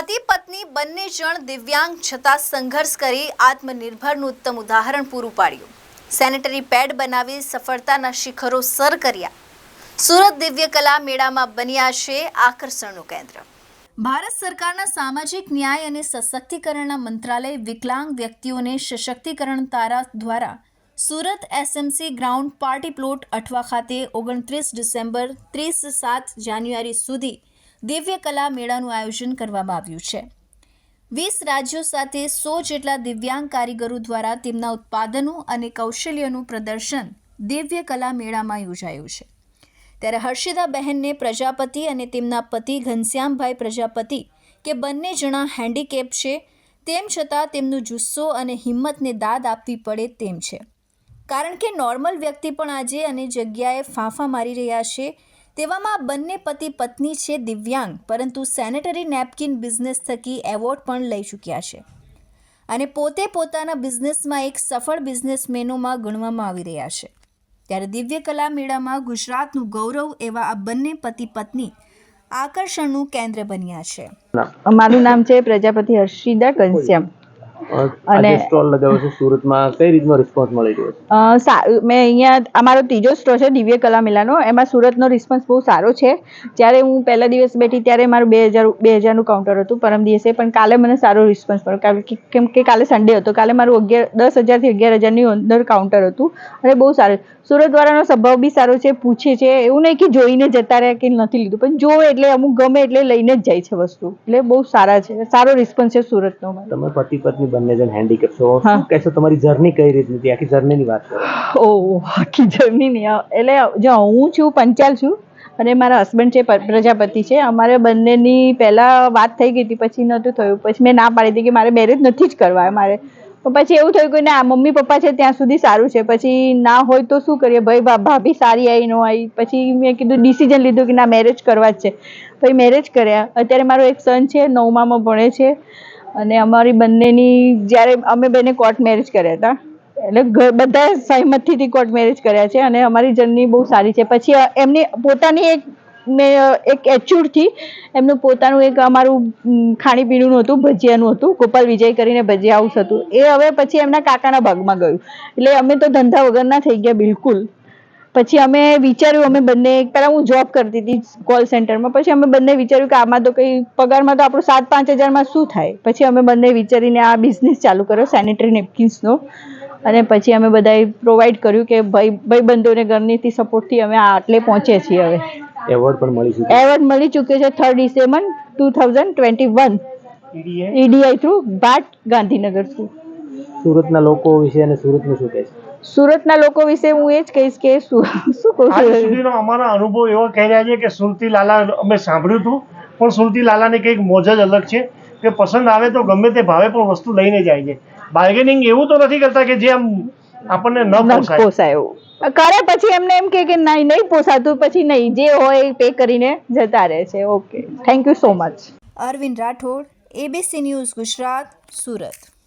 પતિ પત્ની બંને જણ દિવ્યાંગ છતાં સંઘર્ષ કરી આત્મનિર્ભરનું ઉત્તમ ઉદાહરણ પૂરું પાડ્યું. સેનેટરી પેડ બનાવી સફળતાના શિખરો સર કર્યા. સુરત દિવ્ય કલા મેળામાં બન્યા છે આકર્ષણનું કેન્દ્ર. ભારત સરકારના સામાજિક ન્યાય અને સશક્તિકરણના મંત્રાલય વિકલાંગ વ્યક્તિઓને સશક્તિકરણ તારા દ્વારા Surat SMC ground party plot Athwa ખાતે ઓગણત્રીસ ડિસેમ્બર ત્રીસ સાત જાન્યુઆરી સુધી દિવ્ય કલા મેળાનું આયોજન કરવામાં આવ્યું છે. વીસ રાજ્યો સાથે સો જેટલા દિવ્યાંગ કારીગરો દ્વારા તેમના ઉત્પાદનો અને કૌશલ્યનું પ્રદર્શન દિવ્ય કલા મેળામાં યોજાયું છે. ત્યારે હર્ષિદા બહેનને પ્રજાપતિ અને તેમના પતિ ઘનશ્યામભાઈ પ્રજાપતિ કે બંને જણા હેન્ડીકેપ છે, તેમ છતાં તેમનું જુસ્સો અને હિંમતને દાદ આપવી પડે તેમ છે. કારણ કે નોર્મલ વ્યક્તિ પણ આજે અને જગ્યાએ ફાંફા મારી રહ્યા છે તેવામાં બંને પતિ પત્ની છે દિવ્યાંગ, પરંતુ સેનેટરી નેપકિન બિઝનેસ થકી એવોર્ડ પણ લઈ ચૂક્યા છે. અને પોતે પોતાના બિઝનેસમાં એક સફળ બિઝનેસમેનોમાં ગણવામાં આવી રહ્યા છે. ત્યારે દિવ્ય કલા મેળામાં ગુજરાતનું ગૌરવ એવા આ બંને પતિ પત્ની આકર્ષણનું કેન્દ્ર બન્યા છે. મારું નામ છે પ્રજાપતિ હર્ષિદા ઘનશ્યામ. અને- સ્ટોલ લગાવ્યો છે સુરતમાં કઈ રીતનો રિસ્પોન્સ મળી રહ્યો છે? મેં અહીંયા અમારો ત્રીજો સ્ટોર છે દિવ્ય કલા મેલાનો. એમાં સુરતનો રિસ્પોન્સ બહુ સારો છે. જ્યારે હું પહેલા દિવસ બેઠી ત્યારે મારું બે હજાર બે હજારનું કાઉન્ટર હતું પરમ દિવસે. પણ કાલે મને સારો રિસ્પોન્સ મળ્યો. કારણ કેમ કે કાલે સન્ડે હતો. કાલે મારું અગિયાર દસ હજારથી અગિયાર હજારની અંદર કાઉન્ટર હતું. અને બહુ સારું. સુરતવાળાનો સ્વભાવ બી સારો છે પૂછે છે. એવું નહીં કે જોઈને જતા રહ્યા કે નથી લીધું. પણ જોવે એટલે અમુક ગમે એટલે લઈને જ જાય છે વસ્તુ. એટલે બહુ સારા છે. સારો રિસ્પોન્સ છે સુરતનો તમે પતિ પત્ની બંને જણ હેન્ડીકેપ છો શું કહેશો તમારી જર્ની કઈ રીતની હતી? આખી જર્નીની વાત કરો. ઓ આખી જર્ની નહીં એટલે જો હું છું પંચાલ છું અને મારા હસબન્ડ છે પ્રજાપતિ છે. અમારે બંનેની પહેલાં વાત થઈ ગઈ હતી પછી નહોતું થયું. પછી મેં ના પાડી હતી કે મારે મેરેજ નથી જ કરવા મારે. પણ પછી એવું થયું કે ના મમ્મી પપ્પા છે ત્યાં સુધી સારું છે. પછી ના હોય તો શું કરીએ? ભાઈ ભાભી સારી આવી ન આવી પછી મેં કીધું ડિસિઝન લીધું કે ના મેરેજ કરવા જ છે. પછી મેરેજ કર્યા. અત્યારે મારો એક સન છે નવમામાં ભણે છે. અને અમારી બંનેની જ્યારે અમે બંને કોર્ટ મેરેજ કર્યા હતા, એટલે બધા સહમતથી કોર્ટ મેરેજ કર્યા છે અને અમારી જર્ની બહુ સારી છે. પછી એમની પોતાની એક મેં એક એચ્યુરથી એમનું પોતાનું એક અમારું ખાણીપીણીનું હતું ભજીયાનું હતું, ગોપાલ વિજય કરીને ભજીયા હાઉસ હતું. એ હવે પછી એમના કાકાના ભાગમાં ગયું. એટલે અમે તો ધંધા વગરના થઈ ગયા બિલકુલ. પછી અમે વિચાર્યું અમે બંને પહેલાં હું જોબ કરતી હતી કોલ સેન્ટરમાં પછી અમે બંને વિચાર્યું કે આમાં તો કંઈ પગારમાં તો આપણું સાત પાંચ હજારમાં શું થાય? પછી અમે બંને વિચારીને આ બિઝનેસ ચાલુ કર્યો સેનિટરી નેપકિન્સનો અને પછી અમે બધાએ પ્રોવાઈડ કર્યું કે ભાઈ ભાઈબંધોને ઘરનીથી સપોર્ટથી અમે આટલે પહોંચ્યા છીએ હવે. એવોર્ડ પણ મળી ચૂક્યો એવોર્ડ મળી ચૂક્યો છે third December two thousand twenty one EDI through Bhat Gandhinagar through સુરતના લોકો વિશે અને સુરતનું શું કહેશે સુરતના લોકો વિશે હું એ જ કહીશ કે શું શું કહું સુધીનો અમારા અનુભવ એવો કહી રહ્યા છે કે સુરતી લાલા અમે સાંભળ્યું હતું પણ સુરતી લાલાની કંઈક મોજ જ અલગ છે કે પસંદ આવે તો ગમે તે ભાવે પણ વસ્તુ લઈને જાય છે. બાર્ગેનિંગ એવું તો નથી કરતા કે જે આમ આપણને ન પોસાય. એવું. કરે પછી એમને એમ કે કે નહીં નહીં પોસાતું પછી નહીં. જે હોય એ પે કરીને જતા રહે છે. Okay thank you so much Arvind Rathod ABC news Gujarat Surat.